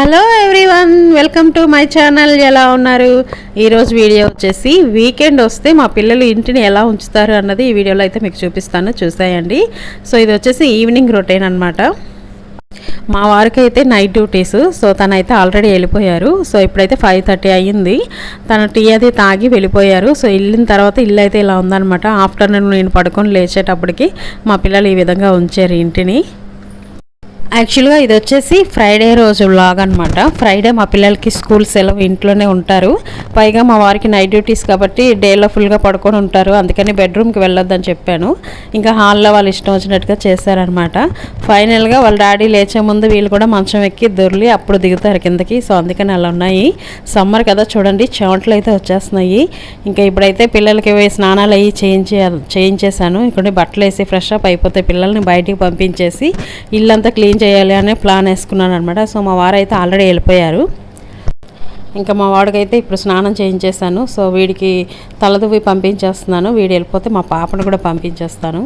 Hello everyone welcome to my channel ఎలా ఉన్నారు? ఈరోజు వీడియో వచ్చేసి వీకెండ్ వస్తే మా పిల్లలు ఇంటిని ఎలా ఉంచుతారు అన్నది ఈ వీడియోలో అయితే మీకు చూపిస్తాను. చూసాయండి. సో ఇది వచ్చేసి ఈవినింగ్ రొటీన్ అనమాట మా వారికి అయితే నైట్ డ్యూటీస్ సో తనైతే ఆల్రెడీ వెళ్ళిపోయారు. సో ఇప్పుడైతే ఫైవ్ థర్టీ అయ్యింది. తను టీ అది తాగి వెళ్ళిపోయారు. సో వెళ్ళిన తర్వాత ఇల్లు అయితే ఇలా ఉందన్నమాట. ఆఫ్టర్నూన్ నేను పడుకొని లేచేటప్పటికి మా పిల్లలు ఈ విధంగా ఉంచారు ఇంటిని. యాక్చువల్గా ఇది వచ్చేసి ఫ్రైడే రోజు వ్లాగ్ అనమాట ఫ్రైడే మా పిల్లలకి స్కూల్ సెలవు ఇంట్లోనే ఉంటారు. పైగా మా వారికి నైట్ డ్యూటీస్ కాబట్టి డేలో ఫుల్గా పడుకొని ఉంటారు. అందుకని బెడ్రూమ్కి వెళ్ళొద్దని చెప్పాను. ఇంకా హాల్లో వాళ్ళు ఇష్టం వచ్చినట్టుగా చేశారనమాట ఫైనల్గా వాళ్ళ డాడీ లేచే ముందు వీళ్ళు కూడా మంచం ఎక్కి దొర్లి అప్పుడు దిగుతారు కిందకి. సో అందుకని అలా ఉన్నాయి. సమ్మర్ కదా చూడండి చెమటలు అయితే వచ్చేస్తున్నాయి. ఇంకా ఇప్పుడైతే పిల్లలకి స్నానాలు అయ్యి చేయించే చేయించేశాను. ఇక్కడ బట్టలు వేసి ఫ్రెష్ అప్ అయిపోతే పిల్లల్ని బయటికి పంపించేసి ఇల్లంతా క్లీన్ చేయాలి అనే ప్లాన్ వేసుకున్నాను అనమాట సో మా వారు అయితే ఆల్రెడీ వెళ్ళిపోయారు. ఇంకా మా వాడికైతే ఇప్పుడు స్నానం చేయించేశాను సో వీడికి తలదువ్వి పంపించేస్తున్నాను. వీడు వెళ్ళిపోతే మా పాపను కూడా పంపించేస్తాను.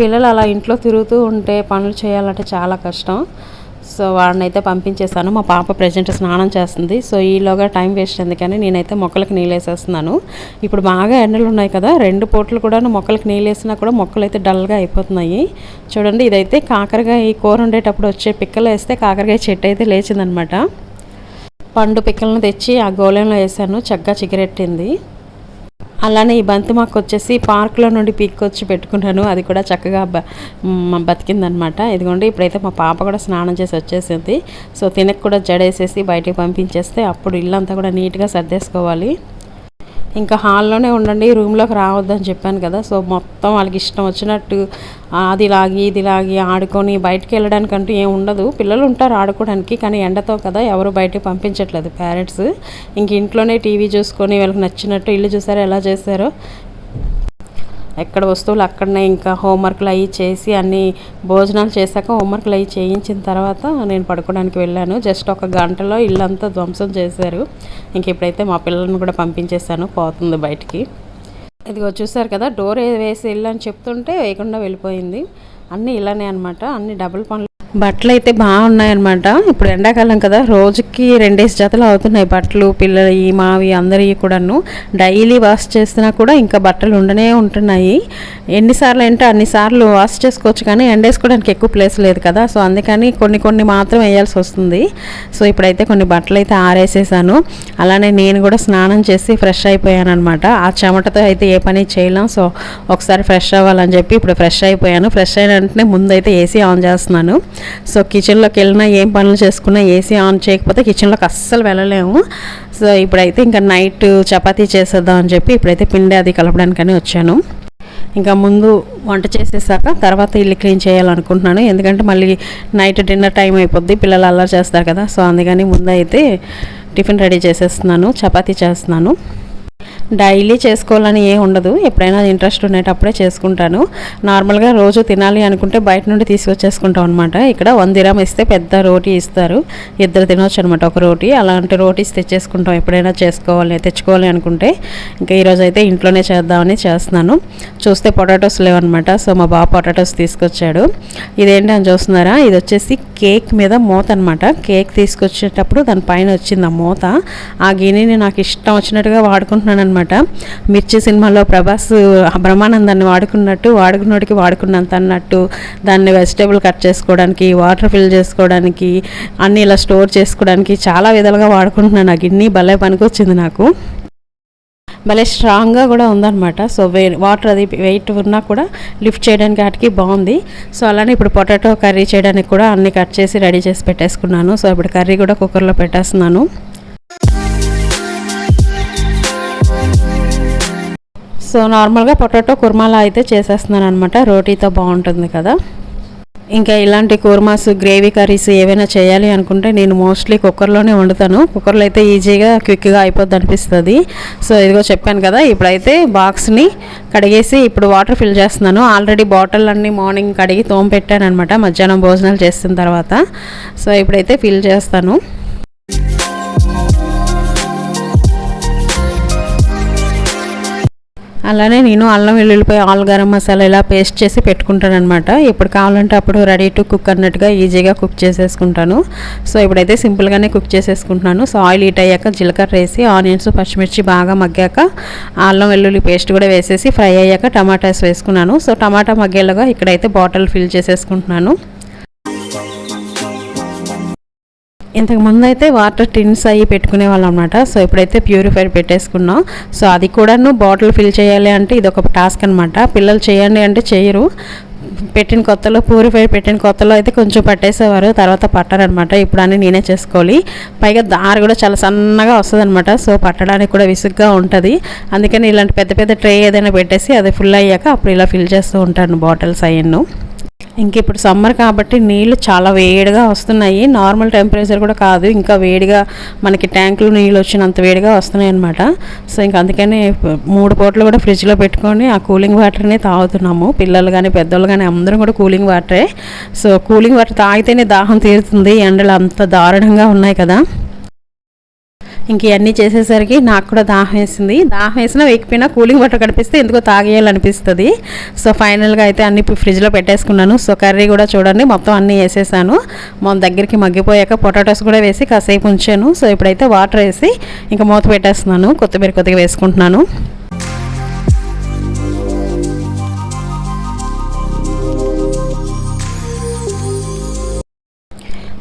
పిల్లలు అలా ఇంట్లో తిరుగుతూ ఉంటే పనులు చేయాలంటే చాలా కష్టం. సో వాడినైతే పంపించేసాను మా పాప ప్రజెంట్ స్నానం చేస్తుంది. సో ఈలోగా టైం వేస్ట్ ఎందుకని నేనైతే మొక్కలకు నీళ్ళేసేస్తున్నాను ఇప్పుడు బాగా ఎండలు ఉన్నాయి కదా రెండు పూటలు కూడా మొక్కలకు నీళ్ళేసినా కూడా మొక్కలు అయితే డల్గా అయిపోతున్నాయి. చూడండి ఇదైతే కాకరకాయ ఈ కూర ఉండేటప్పుడు వచ్చే పిక్కలు వేస్తే కాకరకాయ చెట్టు అయితే లేచిందనమాట. పండు పిక్కలను తెచ్చి ఆ గోళంలో వేసాను. చక్కగా చిగురెట్టింది. అలానే ఈ బంతి మాకు వచ్చేసి పార్క్లో నుండి పీక్కొచ్చి పెట్టుకున్నాను. అది కూడా చక్కగా బ బతికిందనమాట. ఇదిగోండి ఇప్పుడైతే మా పాప కూడా స్నానం చేసి వచ్చేసింది. సో తినకు కూడా జడేసేసి బయటకు పంపించేస్తే అప్పుడు ఇల్లంతా కూడా నీట్గా సర్దేసుకోవాలి. ఇంకా హాల్లోనే ఉండండి రూమ్లోకి రావద్దని చెప్పాను కదా. సో మొత్తం వాళ్ళకి ఇష్టం వచ్చినట్టు అది లాగి ఇది లాగి ఆడుకొని బయటికి వెళ్ళడానికంటూ ఏం ఉండదు. పిల్లలు ఉంటారు ఆడుకోవడానికి కానీ ఎండతో కదా ఎవరు బయటకు పంపించట్లేదు. పేరెంట్స్ ఇంక ఇంట్లోనే టీవీ చూసుకొని వాళ్ళకి నచ్చినట్టు ఇల్లు చూసారో ఎలా చేశారో ఎక్కడ వస్తువులు అక్కడనే ఇంకా హోంవర్క్లు అవి చేసి అన్ని భోజనాలు చేశాక హోంవర్క్లు అవి చేయించిన తర్వాత నేను పడుకోవడానికి వెళ్ళాను. జస్ట్ ఒక గంటలో ఇల్లంతా ధ్వంసం చేశారు. ఇంక ఇప్పుడైతే మా పిల్లల్ని కూడా పంపించేశాను. పోతుంది బయటికి. ఇదిగో చూసారు కదా డోర్ వేసి వెళ్ళని చెప్తుంటే వేయకుండా వెళ్ళిపోయింది. అన్నీ ఇలానే అనమాట అన్ని డబుల్ పనులు బట్టలు అయితే బాగున్నాయన్నమాట. ఇప్పుడు ఎండాకాలం కదా రోజుకి రెండేసి జతలు అవుతున్నాయి బట్టలు పిల్లలు మావి అందరివి కూడాను. డైలీ వాష్ చేసినా కూడా ఇంకా బట్టలు ఉండనే ఉంటున్నాయి. ఎన్నిసార్లు అంటే అన్నిసార్లు వాష్ చేసుకోవచ్చు కానీ ఎండేసుకోవడానికి ఎక్కువ ప్లేస్ లేదు కదా. సో అందుకని కొన్ని కొన్ని మాత్రం వేయాల్సి వస్తుంది. సో ఇప్పుడైతే కొన్ని బట్టలు అయితే ఆరేసేసాను. అలానే నేను కూడా స్నానం చేసి ఫ్రెష్ అయిపోయాను అనమాట ఆ చెమటతో అయితే ఏ పని చేయలేం. సో ఒకసారి ఫ్రెష్ అవ్వాలని చెప్పి ఇప్పుడు ఫ్రెష్ అయిపోయాను. ఫ్రెష్ అయిన వెంటనే ముందైతే ఏసీ ఆన్ చేస్తున్నాను. సో కిచెన్లోకి వెళ్ళినా ఏం పనులు చేసుకున్నా ఏసీ ఆన్ చేయకపోతే కిచెన్లోకి అస్సలు వెళ్ళలేము. సో ఇప్పుడైతే ఇంకా నైట్ చపాతీ చేసేద్దాం అని చెప్పి ఇప్పుడైతే పిండి అది కలపడానికని వచ్చాను. ఇంకా ముందు వంట చేసేసాక తర్వాత ఇల్లు క్లీన్ చేయాలనుకుంటున్నాను. ఎందుకంటే మళ్ళీ నైట్ డిన్నర్ టైం అయిపోద్ది పిల్లలు అల్లరి చేస్తారు కదా. సో అందుకని ముందు అయితే టిఫిన్ రెడీ చేసేస్తున్నాను చపాతీ చేస్తున్నాను. డైలీ చేసుకోవాలని ఏం ఉండదు. ఎప్పుడైనా ఇంట్రెస్ట్ ఉండేటప్పుడే చేసుకుంటాను. నార్మల్గా రోజు తినాలి అనుకుంటే బయట నుండి తీసుకొచ్చేసుకుంటాం అనమాట ఇక్కడ వన్ దిరామ్ ఇస్తే పెద్ద రోటీ ఇస్తారు. ఇద్దరు తినొచ్చు అనమాట ఒక రోటీ. అలాంటి రోటీస్ తెచ్చేసుకుంటాం. ఎప్పుడైనా చేసుకోవాలి తెచ్చుకోవాలి అనుకుంటే. ఇంకా ఈరోజు అయితే ఇంట్లోనే చేద్దామని చేస్తున్నాను. చూస్తే పొటాటోస్ లేవన్నమాట. సో మా బాబు పొటాటోస్ తీసుకొచ్చాడు. ఇదేంటి అని చూస్తున్నారా? ఇది వచ్చేసి కేక్ మీద మూత అనమాట కేక్ తీసుకొచ్చేటప్పుడు దాని పైన వచ్చింది ఆ మూత. ఆ గిన్నెని నాకు ఇష్టం వచ్చినట్టుగా వాడుకుంటున్నాను అనమాట మిర్చి సినిమాలో ప్రభాస్ బ్రహ్మానందాన్ని వాడుకున్నట్టు వాడుకున్నోడికి వాడుకున్నంత అన్నట్టు దాన్ని వెజిటేబుల్ కట్ చేసుకోవడానికి వాటర్ ఫిల్ చేసుకోవడానికి అన్నీ ఇలా స్టోర్ చేసుకోవడానికి చాలా విధాలుగా వాడుకుంటున్నాను. ఆ గిన్నె భలే పనికొచ్చింది నాకు. భలే స్ట్రాంగ్గా కూడా ఉందన్నమాట. సో వే వాటర్ అది వెయిట్ ఉన్నా కూడా లిఫ్ట్ చేయడానికి వాటికి బాగుంది. సో అలానే ఇప్పుడు పొటాటో కర్రీ చేయడానికి కూడా అన్ని కట్ చేసి రెడీ చేసి పెట్టేసుకున్నాను. సో ఇప్పుడు కర్రీ కూడా కుక్కర్లో పెట్టేస్తున్నాను. సో నార్మల్గా పొటాటో కుర్మాలా అయితే చేసేస్తున్నాను అనమాట రోటీతో బాగుంటుంది కదా. ఇంకా ఇలాంటి కుర్మాస్ గ్రేవీ కర్రీస్ ఏవైనా చేయాలి అనుకుంటే నేను మోస్ట్లీ కుక్కర్లోనే వండుతాను. కుక్కర్లో అయితే ఈజీగా క్విక్గా అయిపోద్ది అనిపిస్తుంది సో ఇదిగో చెప్పాను కదా ఇప్పుడైతే బాక్స్ని కడిగేసి ఇప్పుడు వాటర్ ఫిల్ చేస్తున్నాను. ఆల్రెడీ బాటిల్ అన్నీ మార్నింగ్ కడిగి తోమ పెట్టాను అనమాట మధ్యాహ్నం భోజనాలు చేసిన తర్వాత. సో ఇప్పుడైతే ఫిల్ చేస్తాను. అలానే నేను అల్లం వెల్లుల్లిపాయ ఆల్ గరం మసాలా ఇలా పేస్ట్ చేసి పెట్టుకుంటాను అనమాట ఎప్పుడు కావాలంటే అప్పుడు రెడీ టు కుక్ అన్నట్టుగా ఈజీగా కుక్ చేసేసుకుంటాను. సో ఇప్పుడైతే సింపుల్గానే కుక్ చేసేసుకుంటున్నాను. సో ఆయిల్ హీట్ అయ్యాక జీలకర్ర వేసి ఆనియన్స్ పచ్చిమిర్చి బాగా మగ్గాక అల్లం వెల్లుల్లి పేస్ట్ కూడా వేసేసి ఫ్రై అయ్యాక టమాటాస్ వేసుకున్నాను. సో టమాటా మగ్గేలాగా ఇక్కడైతే బాటిల్ ఫిల్ చేసేసుకుంటున్నాను. ఇంతకు ముందు అయితే వాటర్ టిన్స్ అవి పెట్టుకునే వాళ్ళం అనమాట సో ఇప్పుడైతే ప్యూరిఫైర్ పెట్టేసుకున్నాం. సో అది కూడాను బాటిల్ ఫిల్ చేయాలి అంటే ఇది ఒక టాస్క్ అనమాట పిల్లలు చేయండి అంటే చేయరు. పెట్టిన కొత్తలో ప్యూరిఫైర్ పెట్టిన కొత్తలో అయితే కొంచెం పట్టేసేవారు. తర్వాత పట్టారనమాట ఇప్పుడు అన్నీ నేనే చేసుకోవాలి. పైగా దారి కూడా చాలా సన్నగా వస్తుంది అనమాట సో పట్టడానికి కూడా విసుగ్గా ఉంటుంది. అందుకని ఇలాంటి పెద్ద పెద్ద ట్రే ఏదైనా పెట్టేసి అది ఫుల్ అయ్యాక అప్పుడు ఇలా ఫిల్ చేస్తూ ఉంటాను బాటిల్స్ అయ్యను ఇంక ఇప్పుడు సమ్మర్ కాబట్టి నీళ్ళు చాలా వేడిగా వస్తున్నాయి. నార్మల్ టెంపరేచర్ కూడా కాదు. ఇంకా వేడిగా మనకి ట్యాంకులు నీళ్ళు వచ్చినంత వేడిగా వస్తున్నాయి అనమాట సో ఇంక అందుకని మూడు పూటలు కూడా ఫ్రిడ్జ్లో పెట్టుకొని ఆ కూలింగ్ వాటర్ని తాగుతున్నాము. పిల్లలు కానీ పెద్దోళ్ళు కానీ అందరం కూడా కూలింగ్ వాటరే. సో కూలింగ్ వాటర్ తాగితేనే దాహం తీరుతుంది. ఎండలు అంత దారుణంగా ఉన్నాయి కదా. ఇంక ఇవన్నీ చేసేసరికి నాకు కూడా దాహం వేసింది. దాహం వేసినా వేయకపోయినా కూలింగ్ వాటర్ కనిపిస్తే ఎందుకో తాగేయాలనిపిస్తుంది. సో ఫైనల్గా అయితే అన్ని ఫ్రిడ్జ్లో పెట్టేసుకున్నాను. సో కర్రీ కూడా చూడండి మొత్తం అన్నీ వేసేసాను. మన దగ్గరికి మగ్గిపోయాక పొటాటోస్ కూడా వేసి కాసేపు ఉంచాను. సో ఇప్పుడైతే వాటర్ వేసి ఇంకా మూత పెట్టేస్తున్నాను. కొత్తిమీర కొద్దిగా వేసుకుంటున్నాను.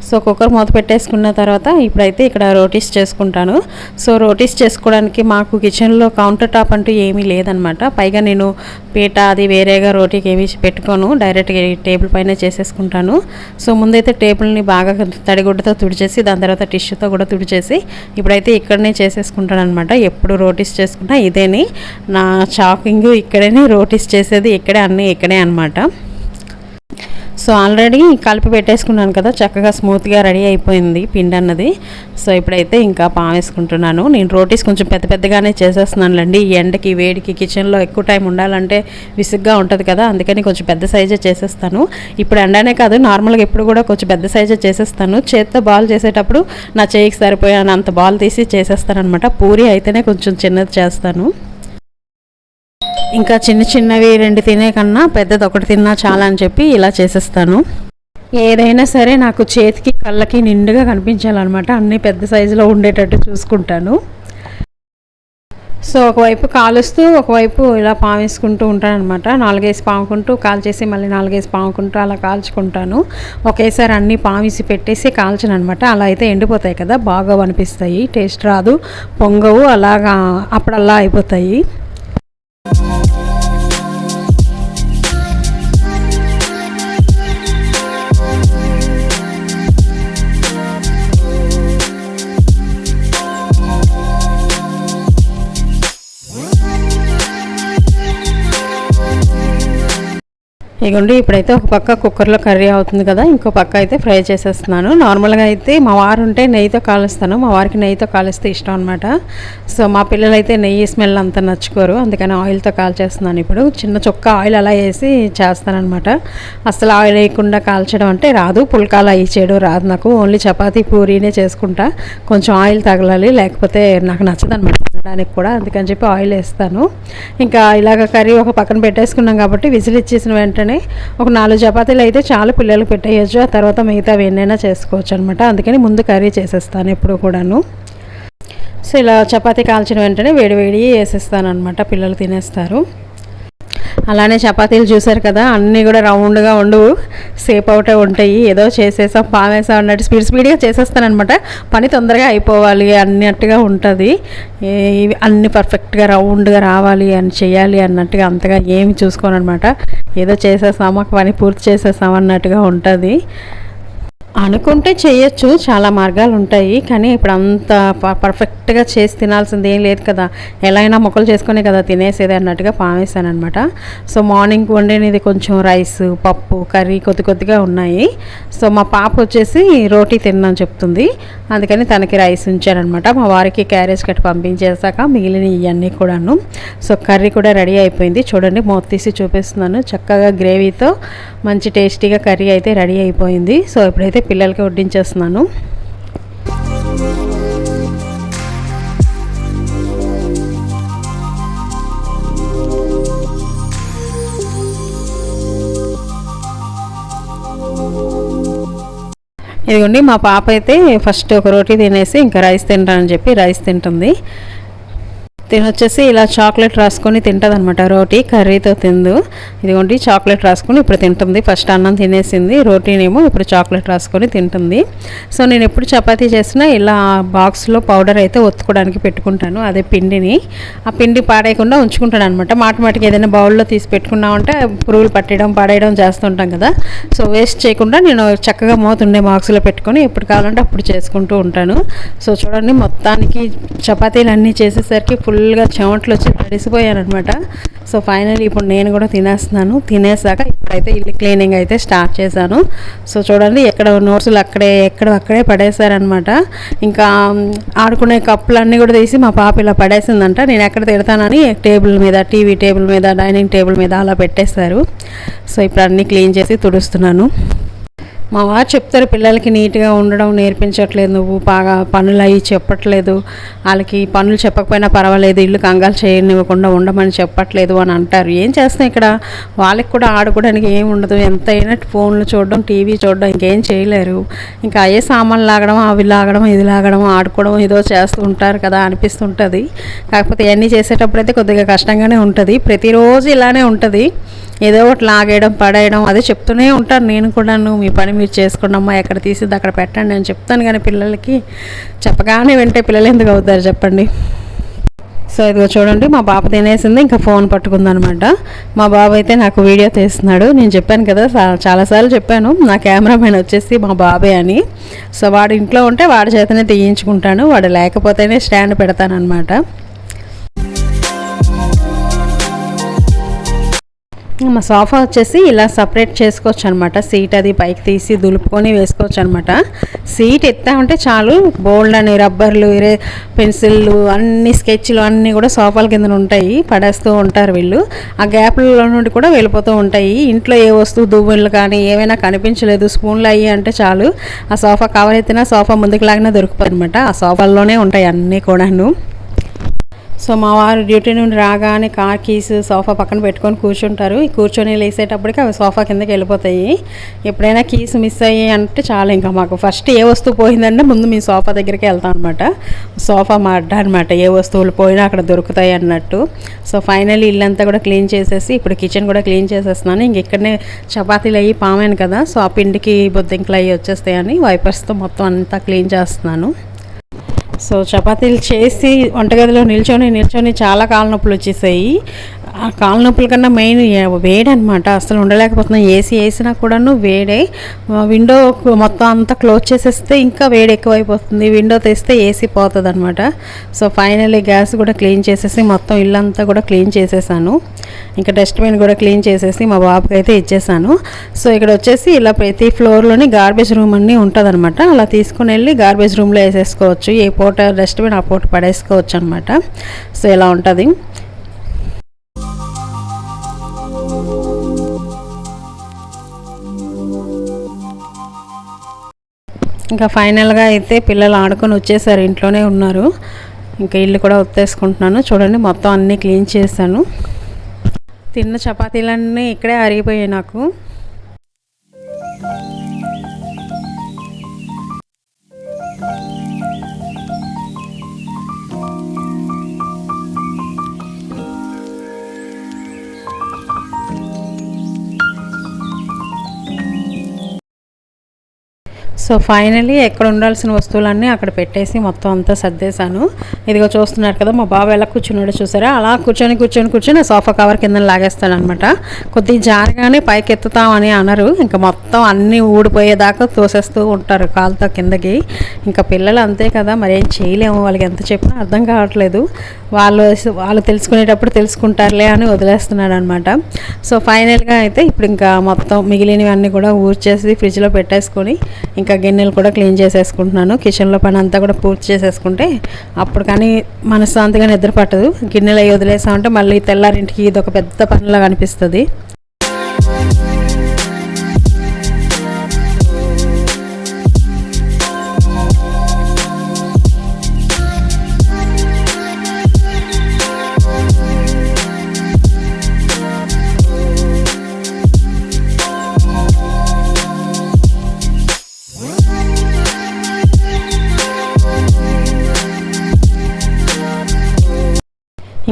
సో కుక్కర్ మూత పెట్టేసుకున్న తర్వాత ఇప్పుడైతే ఇక్కడ రోటీస్ చేసుకుంటాను. సో రోటీస్ చేసుకోవడానికి మాకు కిచెన్లో కౌంటర్ టాప్ అంటూ ఏమీ లేదనమాట పైగా నేను పీట అది వేరేగా రోటీకి ఏమి పెట్టుకోను. డైరెక్ట్గా టేబుల్ పైన చేసేసుకుంటాను. సో ముందైతే టేబుల్ని బాగా తడిగుడ్డతో తుడిచేసి దాని తర్వాత టిష్యూతో కూడా తుడిచేసి ఇప్పుడైతే ఇక్కడనే చేసేసుకుంటాను అనమాట ఎప్పుడు రోటీస్ చేసుకున్నా ఇదేని. నా షాపింగ్ ఇక్కడనే రోటీస్ చేసేది ఇక్కడే అన్నీ ఇక్కడే అనమాట సో ఆల్రెడీ కలిపి పెట్టేసుకున్నాను కదా చక్కగా స్మూత్గా రెడీ అయిపోయింది పిండి అన్నది. సో ఇప్పుడైతే ఇంకా పావేసుకుంటున్నాను నేను రోటీస్ కొంచెం పెద్ద పెద్దగానే చేసేస్తున్నానులేండి. ఈ ఎండకి వేడికి కిచెన్లో ఎక్కువ టైం ఉండాలంటే విసుగ్గా ఉంటుంది కదా అందుకని కొంచెం పెద్ద సైజే చేసేస్తాను. ఇప్పుడు ఎండనే కాదు నార్మల్గా ఎప్పుడు కూడా కొంచెం పెద్ద సైజే చేసేస్తాను. చేత్తో బాల్ చేసేటప్పుడు నా చేయికి సరిపోయాను అంత బాల్ తీసి చేసేస్తాను అనమాట పూరి అయితేనే కొంచెం చిన్నది చేస్తాను. ఇంకా చిన్న చిన్నవి రెండు తినే కన్నా పెద్దది ఒకటి తిన్నా చాలా అని చెప్పి ఇలా చేసేస్తాను. ఏదైనా సరే నాకు చేతికి కళ్ళకి నిండుగా కనిపించాలన్నమాట. అన్నీ పెద్ద సైజులో ఉండేటట్టు చూసుకుంటాను. సో ఒకవైపు కాలుస్తూ ఒకవైపు ఇలా పామేసుకుంటూ ఉంటాను అనమాట నాలుగేసి పాముకుంటూ కాల్చేసి మళ్ళీ నాలుగేసి పాముకుంటూ అలా కాల్చుకుంటాను. ఒకేసారి అన్నీ పామేసి పెట్టేసి కాల్చను అనమాట అలా అయితే ఎండిపోతాయి కదా బాగా అనిపిస్తాయి టేస్ట్ రాదు పొంగవు అలాగా అప్పుడల్లా అయిపోతాయి. ఇగోండి ఇప్పుడైతే ఒక పక్క కుక్కర్లో కర్రీ అవుతుంది కదా ఇంకో పక్క అయితే ఫ్రై చేసేస్తున్నాను. నార్మల్గా అయితే మా వారు ఉంటే నెయ్యితో కాలుస్తాను. మా వారికి నెయ్యితో కాలుస్తే ఇష్టం అనమాట సో మా పిల్లలు అయితే నెయ్యి స్మెల్ అంత నచ్చుకోరు. అందుకని ఆయిల్తో కాల్చేస్తున్నాను ఇప్పుడు. చిన్న చొక్క ఆయిల్ అలా వేసి చేస్తానమాట అసలు ఆయిల్ వేయకుండా కాల్చడం అంటే రాదు. పుల్కాలు అవి చేయడం రాదు నాకు. ఓన్లీ చపాతీ పూరీనే చేసుకుంటా. కొంచెం ఆయిల్ తగలాలి లేకపోతే నాకు నచ్చదనమాట అనమాట కూడా అందుకని చెప్పి ఆయిల్ వేస్తాను. ఇంకా ఇలాగ కర్రీ ఒక పక్కన పెట్టేసుకున్నాం కాబట్టి విజిల్ ఇచ్చేసిన వెంటనే ఒక నాలుగు చపాతీలు అయితే చాలా పిల్లలకు పెట్టేయచ్చు. ఆ తర్వాత మిగతా ఎన్నైనా చేసుకోవచ్చు అనమాట అందుకని ముందు కర్రీ చేసేస్తాను ఎప్పుడు కూడాను. సో ఇలా చపాతీ కాల్చిన వెంటనే వేడి వేడి వేసేస్తాను అనమాట పిల్లలు తినేస్తారు. అలానే చపాతీలు చూసారు కదా అన్నీ కూడా రౌండ్గా ఉండవు. సేప్ అవుటే ఉంటాయి. ఏదో చేసేసాం పావేసాం అన్నట్టు స్పీడ్ స్పీడ్గా చేసేస్తానమాట పని తొందరగా అయిపోవాలి అన్నట్టుగా ఉంటుంది. ఇవి అన్ని పర్ఫెక్ట్గా రౌండ్గా రావాలి అని చేయాలి అన్నట్టుగా అంతగా ఏమి చూసుకోనమాట ఏదో చేసేసామా పని పూర్తి చేసేసాం అన్నట్టుగా ఉంటుంది. అనుకుంటే చేయొచ్చు చాలా మార్గాలు ఉంటాయి. కానీ ఇప్పుడు అంత పర్ఫెక్ట్గా చేసి తినాల్సింది ఏం లేదు కదా. ఎలా అయినా మొక్కలు చేసుకునే కదా తినేసేది అన్నట్టుగా పామేశానమాట సో మార్నింగ్ వండేది కొంచెం రైస్ పప్పు కర్రీ కొద్ది కొద్దిగా ఉన్నాయి. సో మా పాప వచ్చేసి రోటీ తిన్నాను చెప్తుంది. అందుకని తనకి రైస్ ఉంచానమాట మా వారికి క్యారేజ్ కట్టి పంపించేసాక మిగిలిన ఇవన్నీ కూడాను. సో కర్రీ కూడా రెడీ అయిపోయింది. చూడండి మూత తీసి చూపిస్తున్నాను. చక్కగా గ్రేవీతో మంచి టేస్టీగా కర్రీ అయితే రెడీ అయిపోయింది. సో ఇప్పుడైతే అయితే పిల్లలకి వడ్డించేస్తున్నాను. ఇదిగోండి మా పాప అయితే ఫస్ట్ ఒక రోటీ తినేసి ఇంకా రైస్ తింటానని చెప్పి రైస్ తింటుంది. తినొచ్చేసి ఇలా చాక్లెట్ రాసుకొని తింటుంది అనమాట రోటీ కర్రీతో తిందు. ఇదిగోండి చాక్లెట్ రాసుకొని ఇప్పుడు తింటుంది. ఫస్ట్ అన్నం తినేసింది. రోటీనేమో ఇప్పుడు చాక్లెట్ రాసుకొని తింటుంది. సో నేను ఎప్పుడు చపాతీ చేసినా ఇలా బాక్స్లో పౌడర్ అయితే ఒత్తుకోవడానికి పెట్టుకుంటాను. అదే పిండిని. ఆ పిండి పాడేయకుండా ఉంచుకుంటాను అనమాట మాట మాటికి ఏదైనా బౌల్లో తీసి పెట్టుకున్నామంటే పురుగులు పట్టడం పాడేయడం చేస్తుంటాం కదా. సో వేస్ట్ చేయకుండా నేను చక్కగా మోతుండే బాక్స్లో పెట్టుకొని ఎప్పుడు కావాలంటే అప్పుడు చేసుకుంటూ ఉంటాను. సో చూడండి మొత్తానికి చపాతీలు అన్నీ చేసేసరికి ఫుల్ ఫుల్గా చెమట్లు వచ్చి తడిసిపోయాను అనమాట సో ఫైనల్ ఇప్పుడు నేను కూడా తినేస్తున్నాను. తినేసాక ఇప్పుడైతే ఇల్లు క్లీనింగ్ అయితే స్టార్ట్ చేశాను. సో చూడండి ఎక్కడ నోట్సులు అక్కడే ఎక్కడ అక్కడే పడేశారనమాట ఇంకా ఆడుకునే కప్పులు అన్నీ కూడా తీసి మా పాప ఇలా పడేసిందంట. నేను ఎక్కడ తిడతానని టేబుల్ మీద టీవీ టేబుల్ మీద డైనింగ్ టేబుల్ మీద అలా పెట్టేశారు. సో ఇప్పుడు అన్నీ క్లీన్ చేసి తుడుస్తున్నాను. మా వారు చెప్తారు పిల్లలకి నీట్గా ఉండడం నేర్పించట్లేదు నువ్వు బాగా పనులు అవి చెప్పట్లేదు వాళ్ళకి పనులు చెప్పకపోయినా పర్వాలేదు ఇల్లు కంగాలు చేయనివ్వకుండా ఉండమని చెప్పట్లేదు అని అంటారు. ఏం చేస్తాం ఇక్కడ? వాళ్ళకి కూడా ఆడుకోవడానికి ఏం ఉండదు. ఎంతైనా ఫోన్లు చూడడం టీవీ చూడడం ఇంకేం చేయలేరు. ఇంకా అయ్యే సామాన్లు లాగడం అవి లాగడం ఇది లాగడం ఆడుకోవడం ఏదో చేస్తూ ఉంటారు కదా అనిపిస్తుంటుంది. కాకపోతే ఇవన్నీ చేసేటప్పుడు అయితే కొద్దిగా కష్టంగానే ఉంటుంది. ప్రతిరోజు ఇలానే ఉంటుంది. ఏదో ఒకటి లాగేయడం పడేయడం అదే చెప్తూనే ఉంటాను నేను కూడాను. మీ పని మీరు చేసుకోండమ్మా ఎక్కడ తీసిద్ది అక్కడ పెట్టండి అని చెప్తాను కానీ పిల్లలకి చెప్పగానే వింటే పిల్లలు ఎందుకు అవుతారు చెప్పండి. సో ఇదిగో చూడండి మా పాప తినేసింది ఇంకా ఫోన్ పట్టుకుందనమాట. మా బాబు అయితే నాకు వీడియో తీస్తున్నాడు. నేను చెప్పాను కదా చాలాసార్లు చెప్పాను నా కెమెరామెన్ వచ్చేసి మా బాబే అని. సో వాడు ఇంట్లో ఉంటే వాడి చేతనే తీయించుకుంటాను వాడు లేకపోతేనే స్టాండ్ పెడతానమాట మా సోఫా వచ్చేసి ఇలా సపరేట్ చేసుకోవచ్చు అనమాట సీట్ అది పైకి తీసి దులుపుకొని వేసుకోవచ్చు అనమాట సీట్ ఎత్తామంటే చాలు బోల్డ్ అని రబ్బర్లు ఇరే పెన్సిళ్ళు అన్ని స్కెచ్లు అన్నీ కూడా సోఫాల కింద ఉంటాయి. పడేస్తూ ఉంటారు వీళ్ళు. ఆ గ్యాప్లలో నుండి కూడా వెళ్ళిపోతూ ఉంటాయి. ఇంట్లో ఏ వస్తువు దువ్వులు కానీ ఏమైనా కనిపించలేదు స్పూన్లు అయ్యి అంటే చాలు. ఆ సోఫా కవర్ ఎత్తినా సోఫా ముందుకు లాగినా దొరుకుతుంది అనమాట ఆ సోఫాల్లోనే ఉంటాయి అన్నీ కూడాను. సో మా వారు డ్యూటీ నుండి రాగానే కార్ కీస్ సోఫా పక్కన పెట్టుకొని కూర్చుంటారు. కూర్చొని లేసేటప్పటికి అవి సోఫా కిందకి వెళ్ళిపోతాయి. ఎప్పుడైనా కీస్ మిస్ అయ్యి అంటే చాలా ఇంకా మాకు ఫస్ట్ ఏ వస్తువు పోయిందంటే ముందు మీ సోఫా దగ్గరికి వెళ్తాం అనమాట సోఫా మా అడ్డా అనమాట ఏ వస్తువులు పోయినా అక్కడ దొరుకుతాయి అన్నట్టు. సో ఫైనల్ ఇల్లంతా కూడా క్లీన్ చేసేసి ఇప్పుడు కిచెన్ కూడా క్లీన్ చేసేస్తున్నాను. ఇంక ఇక్కడనే చపాతీలు అయ్యి పామాను కదా సో ఆ పిండికి బొద్దింకలు అయ్యి వచ్చేస్తాయని వైపర్స్తో మొత్తం అంతా క్లీన్ చేస్తున్నాను. సో చపాతీలు చేసి వంటగదిలో నిల్చొని నిల్చొని చాలా కాళ్ళ నొప్పులు వచ్చేసాయి. ఆ కాళ్ళ నొప్పుల కన్నా మెయిన్ వేడనమాట అసలు ఉండలేకపోతున్నాం ఏసీ వేసినా కూడాను వేడే. విండో మొత్తం అంతా క్లోజ్ చేసేస్తే ఇంకా వేడి ఎక్కువైపోతుంది. విండో తెస్తే ఏసీ పోతుంది అనమాట సో ఫైనల్లీ గ్యాస్ కూడా క్లీన్ చేసేసి మొత్తం ఇల్లంతా కూడా క్లీన్ చేసేసాను. ఇంకా డస్ట్బిన్ కూడా క్లీన్ చేసేసి మా బాబుకి అయితే ఇచ్చేసాను. సో ఇక్కడ వచ్చేసి ఇలా ప్రతి ఫ్లోర్లోని గార్బేజ్ రూమ్ అన్నీ ఉంటుంది అలా తీసుకుని వెళ్ళి గార్బేజ్ రూమ్లో వేసేసుకోవచ్చు. ఏ పూట డస్ట్బిన్ ఆ పూట పడేసుకోవచ్చు అనమాట సో ఇలా ఉంటుంది. ఇంకా ఫైనల్గా అయితే పిల్లలు ఆడుకొని వచ్చేసారు ఇంట్లోనే ఉన్నారు. ఇంకా ఇల్లు కూడా ఒత్తేసుకుంటున్నాను. చూడండి మొత్తం అన్నీ క్లీన్ చేశాను. తిన్న చపాతీలన్నీ ఇక్కడే అరిగిపోయాయి నాకు. సో ఫైనలీ ఎక్కడ ఉండాల్సిన వస్తువులన్నీ అక్కడ పెట్టేసి మొత్తం అంతా సర్దేశాను. ఇదిగో చూస్తున్నారు కదా మా బాబు ఎలా కూర్చున్నాడో చూసారా? అలా కూర్చొని కూర్చొని కూర్చొని సోఫా కవర్ కింద లాగేస్తాడు అనమాట కొద్దిగా జారగానే పైకి ఎత్తుతామని అనరు. ఇంకా మొత్తం అన్నీ ఊడిపోయేదాకా తోసేస్తూ ఉంటారు కాలుతో కిందకి. ఇంకా పిల్లలు అంతే కదా మరి ఏం చేయలేము. వాళ్ళకి ఎంత చెప్పినా అర్థం కావట్లేదు. వాళ్ళు వాళ్ళు తెలుసుకునేటప్పుడు తెలుసుకుంటారులే అని వదిలేస్తున్నాడు అనమాట సో ఫైనల్గా అయితే ఇప్పుడు ఇంకా మొత్తం మిగిలినవన్నీ కూడా ఊర్చేసి ఫ్రిడ్జ్లో పెట్టేసుకొని ఇంకా ఇంకా గిన్నెలు కూడా క్లీన్ చేసేసుకుంటున్నాను. కిచెన్లో పని అంతా కూడా పూర్తి చేసేసుకుంటే అప్పుడు కానీ మనశ్శాంతిగా నిద్ర పట్టదు. గిన్నెలు అవి వదిలేసామంటే మళ్ళీ తెల్లారింటికి ఇది ఒక పెద్ద పనిలాగా అనిపిస్తుంది.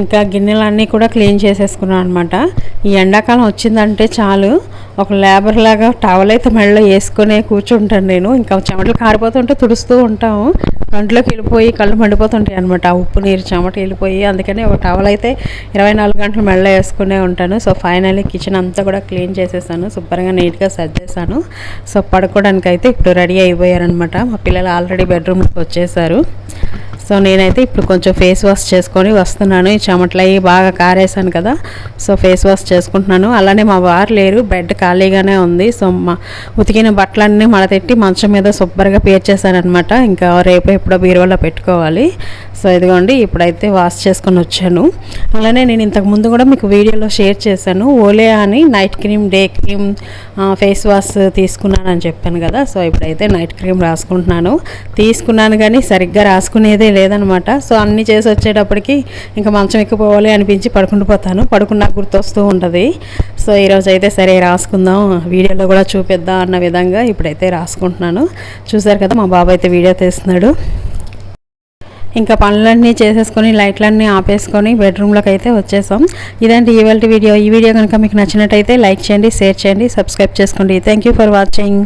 ఇంకా గిన్నెలన్నీ కూడా క్లీన్ చేసేసుకున్నాను అనమాట ఈ ఎండాకాలం వచ్చిందంటే చాలు. ఒక లేబర్ లాగా టవల్ అయితే మెడలో వేసుకునే కూర్చుంటాను నేను. ఇంకా చెమటలు కారిపోతుంటే తుడుస్తూ ఉంటాము. కంట్లోకి వెళ్ళిపోయి కళ్ళు మండిపోతుంటాయి అనమాట ఆ ఉప్పు నీరు చెమట వెళ్ళిపోయి అందుకని ఒక టవల్ అయితే ఇరవై నాలుగు గంటలు మెడలో వేసుకునే ఉంటాను. సో ఫైనల్లీ కిచెన్ అంతా కూడా క్లీన్ చేసేసాను. శుభ్రంగా నీట్గా సర్దేశాను. సో పడుకోవడానికి అయితే ఇప్పుడు రెడీ అయిపోయారనమాట మా పిల్లలు ఆల్రెడీ బెడ్రూమ్కి వచ్చేసారు. సో నేనైతే ఇప్పుడు కొంచెం ఫేస్ వాష్ చేసుకొని వస్తున్నాను. ఈ చెమటలు అవి బాగా కారేసాను కదా. సో ఫేస్ వాష్ చేసుకుంటున్నాను. అలానే మా వారు లేరు. బెడ్ ఖాళీగానే ఉంది. సో మా ఉతికిన బట్టలన్నీ మడతెట్టి మంచం మీద శుభ్రంగా పేర్చేసాను అనమాట ఇంకా రేపు ఎప్పుడో బీరువాలో పెట్టుకోవాలి. సో ఇదిగోండి ఇప్పుడైతే వాష్ చేసుకొని వచ్చాను. అలానే నేను ఇంతకు ముందు కూడా మీకు వీడియోలో షేర్ చేశాను ఓలే అని night cream day cream face wash తీసుకున్నాను అని చెప్పాను కదా సో ఇప్పుడైతే నైట్ క్రీమ్ రాసుకుంటున్నాను. తీసుకున్నాను కానీ సరిగ్గా రాసుకునేదే లేదనమాట. సో అన్నీ చేసి వచ్చేటప్పటికి ఇంకా మంచం ఎక్కిపోవాలి అనిపించి పడుకుండిపోతాను పడుకున్నా గుర్తొస్తూ ఉంటుంది. సో ఈరోజు అయితే సరే రాసుకుందాం వీడియోలో కూడా చూపిద్దాం అన్న విధంగా ఇప్పుడైతే రాసుకుంటున్నాను. చూసారు కదా మా బాబు అయితే వీడియో తీస్తున్నాడు. ఇంకా పనులన్నీ చేసేసుకొని లైట్లన్నీ ఆపేసుకొని బెడ్రూమ్లోకి అయితే వచ్చేసాం. ఇదంటే ఇవాళ వీడియో. ఈ వీడియో కనుక మీకు నచ్చినట్టయితే లైక్ చేయండి షేర్ చేయండి సబ్స్క్రైబ్ చేసుకోండి. Thank you for watching